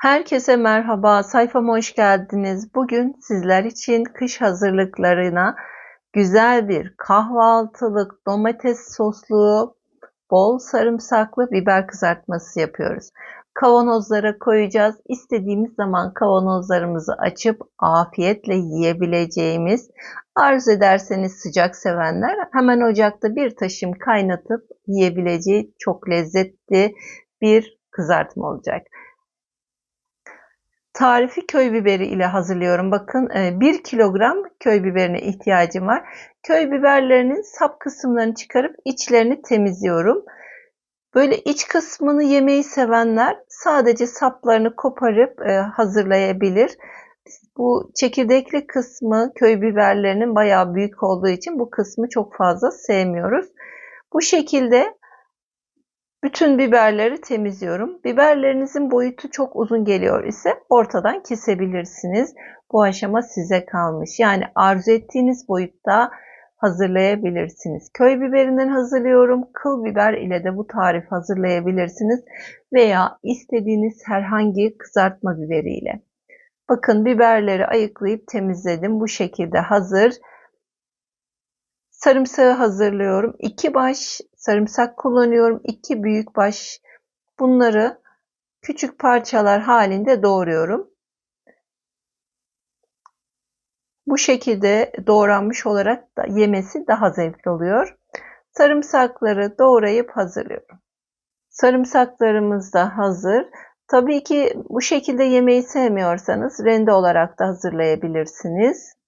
Herkese merhaba, sayfama hoş geldiniz. Bugün sizler için kış hazırlıklarına güzel bir kahvaltılık domates soslu, bol sarımsaklı biber kızartması yapıyoruz. Kavanozlara koyacağız. İstediğimiz zaman kavanozlarımızı açıp afiyetle yiyebileceğimiz, arzu ederseniz sıcak sevenler hemen ocakta bir taşım kaynatıp yiyebileceği çok lezzetli bir kızartma olacak. Tarifi köy biberi ile hazırlıyorum. Bakın 1 e, kilogram köy biberine ihtiyacım var. Köy biberlerinin sap kısımlarını çıkarıp içlerini temizliyorum. Böyle iç kısmını yemeyi sevenler sadece saplarını koparıp e, hazırlayabilir. Bu çekirdekli kısmı köy biberlerinin bayağı büyük olduğu için bu kısmı çok fazla sevmiyoruz. Bu şekilde bütün biberleri temizliyorum. Biberlerinizin boyutu çok uzun geliyor ise ortadan kesebilirsiniz. Bu aşama size kalmış. Yani arzu ettiğiniz boyutta hazırlayabilirsiniz. Köy biberinden hazırlıyorum. Kıl biber ile de bu tarif hazırlayabilirsiniz. Veya istediğiniz herhangi kızartma biberiyle. Bakın biberleri ayıklayıp temizledim. Bu şekilde hazır. Sarımsağı hazırlıyorum. 2 baş sarımsak kullanıyorum. 2 büyük baş bunları küçük parçalar halinde doğruyorum. Bu şekilde doğranmış olarak da yemesi daha zevkli oluyor. Sarımsakları doğrayıp hazırlıyorum. Sarımsaklarımız da hazır. Tabii ki bu şekilde yemeği sevmiyorsanız rende olarak da hazırlayabilirsiniz.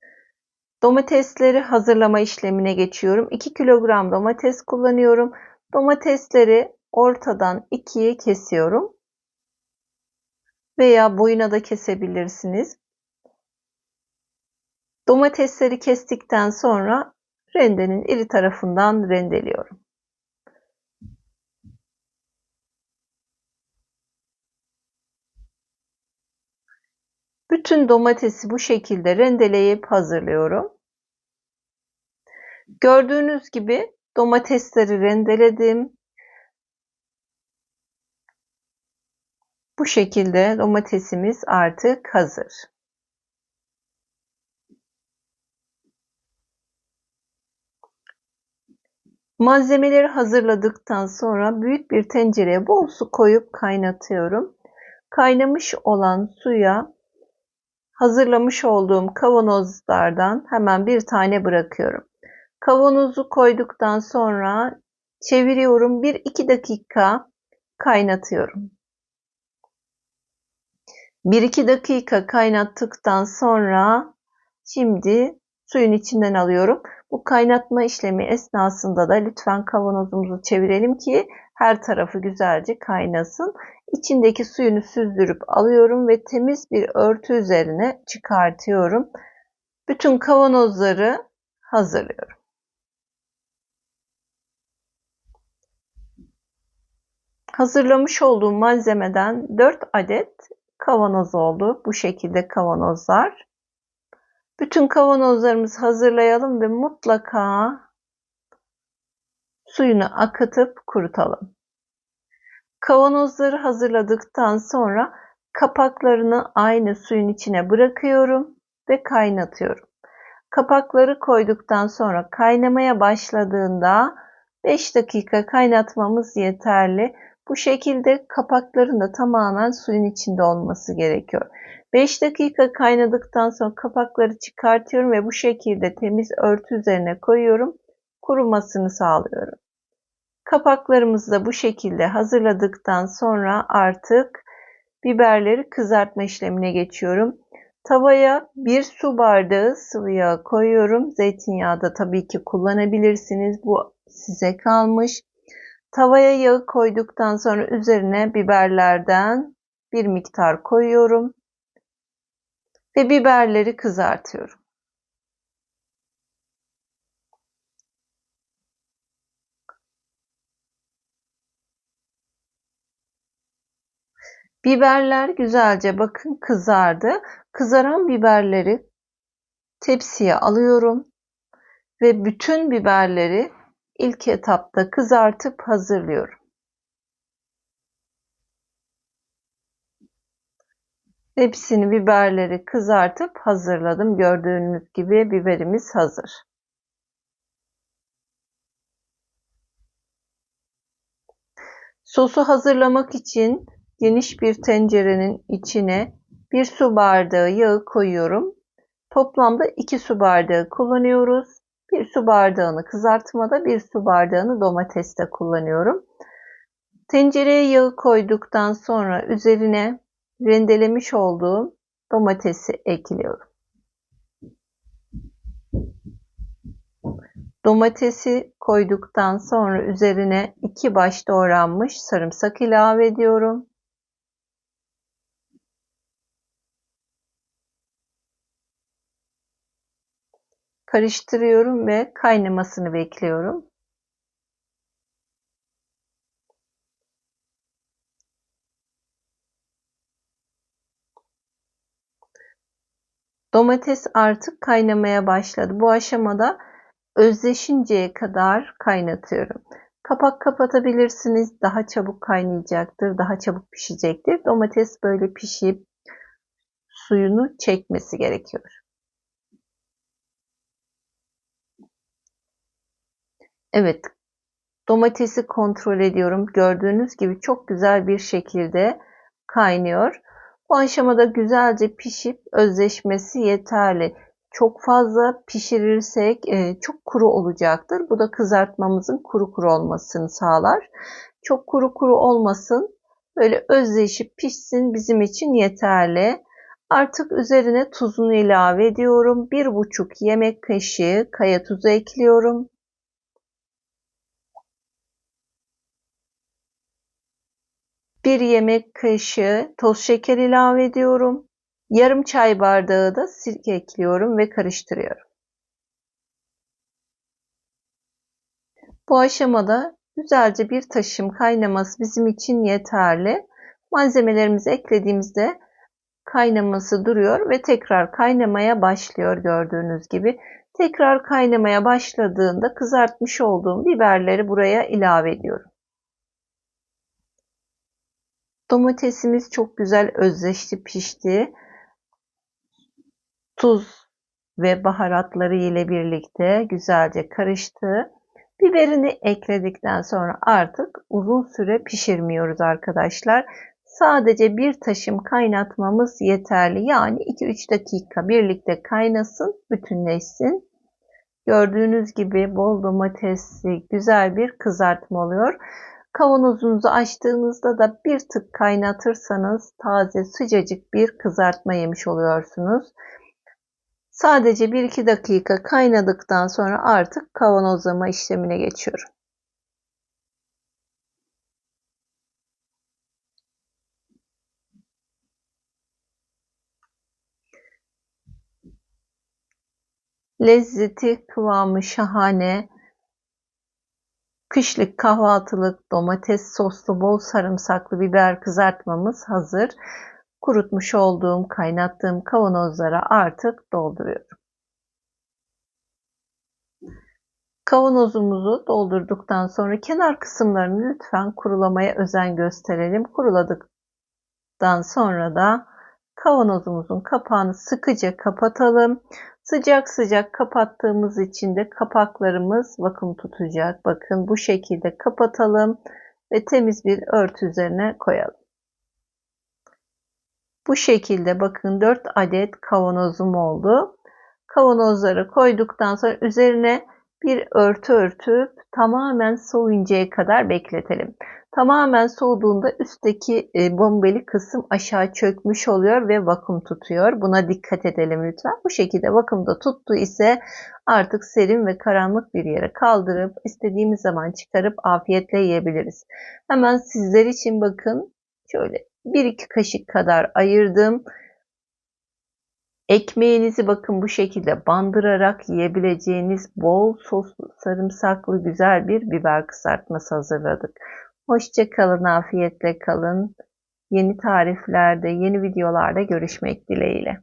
Domatesleri hazırlama işlemine geçiyorum. 2 kilogram domates kullanıyorum. Domatesleri ortadan ikiye kesiyorum. Veya boyuna da kesebilirsiniz. Domatesleri kestikten sonra rendenin iri tarafından rendeliyorum. Bütün domatesi bu şekilde rendeleyip hazırlıyorum. Gördüğünüz gibi domatesleri rendeledim. Bu şekilde domatesimiz artık hazır. Malzemeleri hazırladıktan sonra büyük bir tencereye bol su koyup kaynatıyorum. Kaynamış olan suya hazırlamış olduğum kavanozlardan hemen bir tane bırakıyorum. Kavanozu koyduktan sonra çeviriyorum. 1-2 dakika kaynatıyorum. 1-2 dakika kaynattıktan sonra şimdi suyun içinden alıyorum. Bu kaynatma işlemi esnasında da lütfen kavanozumuzu çevirelim ki her tarafı güzelce kaynasın. İçindeki suyunu süzdürüp alıyorum ve temiz bir örtü üzerine çıkartıyorum. Bütün kavanozları hazırlıyorum. Hazırlamış olduğum malzemeden 4 adet kavanoz oldu. Bu şekilde kavanozlar. Bütün kavanozlarımızı hazırlayalım ve mutlaka suyunu akıtıp kurutalım. Kavanozları hazırladıktan sonra kapaklarını aynı suyun içine bırakıyorum ve kaynatıyorum. Kapakları koyduktan sonra kaynamaya başladığında 5 dakika kaynatmamız yeterli. Bu şekilde kapakların da tamamen suyun içinde olması gerekiyor. 5 dakika kaynadıktan sonra kapakları çıkartıyorum ve bu şekilde temiz örtü üzerine koyuyorum. Kurumasını sağlıyorum. Kapaklarımızı da bu şekilde hazırladıktan sonra artık biberleri kızartma işlemine geçiyorum. Tavaya bir su bardağı sıvı yağ koyuyorum. Zeytinyağı da tabii ki kullanabilirsiniz. Bu size kalmış. Tavaya yağı koyduktan sonra üzerine biberlerden bir miktar koyuyorum ve biberleri kızartıyorum. Biberler güzelce bakın kızardı. Kızaran biberleri tepsiye alıyorum ve bütün biberleri ilk etapta kızartıp hazırlıyorum. Hepsini biberleri kızartıp hazırladım. Gördüğünüz gibi biberimiz hazır. Sosu hazırlamak için geniş bir tencerenin içine bir su bardağı yağı koyuyorum. Toplamda 2 su bardağı kullanıyoruz. Bir su bardağını kızartmada, bir su bardağını domateste kullanıyorum. Tencereye yağı koyduktan sonra üzerine rendelemiş olduğum domatesi ekliyorum. Domatesi koyduktan sonra üzerine iki baş doğranmış sarımsak ilave ediyorum. Karıştırıyorum ve kaynamasını bekliyorum. Domates artık kaynamaya başladı. Bu aşamada özleşinceye kadar kaynatıyorum. Kapak kapatabilirsiniz. Daha çabuk kaynayacaktır. Daha çabuk pişecektir. Domates böyle pişip suyunu çekmesi gerekiyor. Evet. Domatesi kontrol ediyorum. Gördüğünüz gibi çok güzel bir şekilde kaynıyor. Bu aşamada güzelce pişip özleşmesi yeterli. Çok fazla pişirirsek e, çok kuru olacaktır. Bu da kızartmamızın kuru kuru olmasını sağlar. Çok kuru kuru olmasın. Böyle özleşip pişsin bizim için yeterli. Artık üzerine tuzunu ilave ediyorum. 1,5 yemek kaşığı kaya tuzu ekliyorum. Bir yemek kaşığı toz şeker ilave ediyorum. Yarım çay bardağı da sirke ekliyorum ve karıştırıyorum. Bu aşamada güzelce bir taşım kaynaması bizim için yeterli. Malzemelerimizi eklediğimizde kaynaması duruyor ve tekrar kaynamaya başlıyor gördüğünüz gibi. Tekrar kaynamaya başladığında kızartmış olduğum biberleri buraya ilave ediyorum. Domatesimiz çok güzel özleşti, pişti. Tuz ve baharatları ile birlikte güzelce karıştı. Biberini ekledikten sonra artık uzun süre pişirmiyoruz arkadaşlar. Sadece bir taşım kaynatmamız yeterli. Yani 2-3 dakika birlikte kaynasın, bütünleşsin. Gördüğünüz gibi bol domatesli güzel bir kızartma oluyor. Kavanozunuzu açtığınızda da bir tık kaynatırsanız taze sıcacık bir kızartma yemiş oluyorsunuz. Sadece 1-2 dakika kaynadıktan sonra artık kavanozlama işlemine geçiyorum. Lezzeti, kıvamı şahane. Kışlık kahvaltılık domates soslu bol sarımsaklı biber kızartmamız hazır. Kurutmuş olduğum, kaynattığım kavanozlara artık dolduruyorum. Kavanozumuzu doldurduktan sonra kenar kısımlarını lütfen kurulamaya özen gösterelim. Kuruladıktan sonra da kavanozumuzun kapağını sıkıca kapatalım. Sıcak sıcak kapattığımız için de kapaklarımız vakum tutacak. Bakın bu şekilde kapatalım ve temiz bir örtü üzerine koyalım. Bu şekilde bakın 4 adet kavanozum oldu. Kavanozları koyduktan sonra üzerine bir örtü örtüp tamamen soğuyuncaya kadar bekletelim. Tamamen soğuduğunda üstteki e, bombeli kısım aşağı çökmüş oluyor ve vakum tutuyor. Buna dikkat edelim lütfen. Bu şekilde vakumda tuttu ise artık serin ve karanlık bir yere kaldırıp istediğimiz zaman çıkarıp afiyetle yiyebiliriz. Hemen sizler için bakın şöyle 1-2 kaşık kadar ayırdım. Ekmeğinizi bakın bu şekilde bandırarak yiyebileceğiniz bol soslu, sarımsaklı güzel bir biber kızartması hazırladık. Hoşça kalın, afiyetle kalın. Yeni tariflerde, yeni videolarda görüşmek dileğiyle.